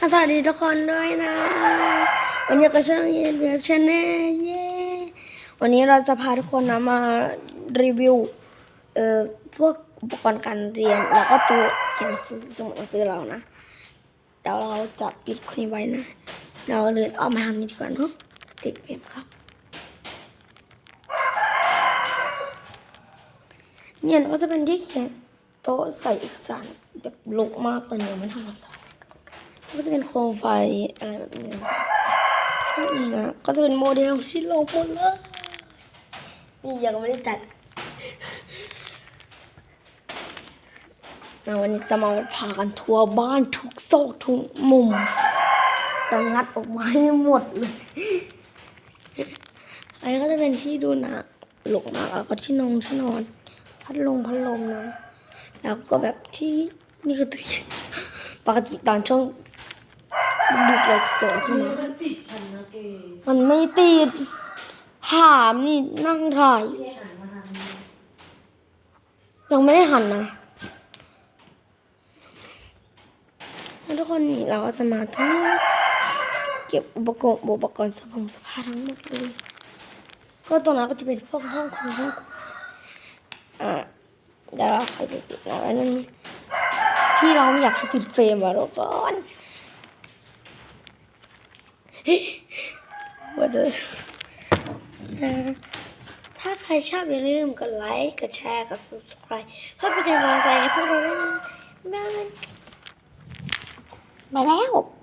สวัสดีทุกคนด้วยนะ วันนี้ก็ช่องเย็นเว็บชาแนลเย้วันนี้เราจะพาทุกคนนะมารีวิวเอ่อพวกอุปกรณ์การเรียนแล้วก็ตัวเขียนหนังสือสมุดหนังสือเรานะเดี๋ยวเราจะปิดคนนี้ไว้นะ เราเดินออกมาทางนี้ดีกว่าเนาะติดเฟรมครับเนี่ยก็จะเป็นที่เขียนโต๊ะใส่เอกสารแบบลกมากตอนนี้มันทำความสะอาด ก็จะเป็นโคมไฟอะไรแบบนี้นี่นะก็จะเป็นโมเดลที่ลงหมดเลยนี่ยังไม่ได้จัดนะวันนี้จะมาพากันทัวร์บ้านทุกโซกทุกมุมจะงัดออกมาให้หมดเลย อันนี้ก็จะเป็นที่ดูหนะหลกมากแล้วก็ที่นอนที่นอน พัดลมพัดลมนะ แล้วก็แบบที่นี่คือตู้เย็นปกติตอนช่วง ดึกๆเราจะเกิดขึ้นมามันติดฉันนะเกมันไม่ติดถามนี่นั่งถ่ายที่หันมาทางนี้ยังไม่ได้หันนะแล้วทุกคนนี่เราก็จะมาทั้งเก็บอุปกรณ์อุปกรณ์สพงสภาทั้งหมดเลย ก็ตรงนั้นก็จะเป็นพวกห้องครัวห้องครัวอ่าเดี๋ยวเราไปปิดนะแล้วนั่นพี่เราไม่อยากให้ติดเฟรมว่ะทุกคน ว่าจะถ้าใครชอบอย่าลืมกดไลค์ กดแชร์ กด subscribe เพื่อเป็นกำลังใจให้พวกเราด้วยนะบ๊ายบายไปแล้ว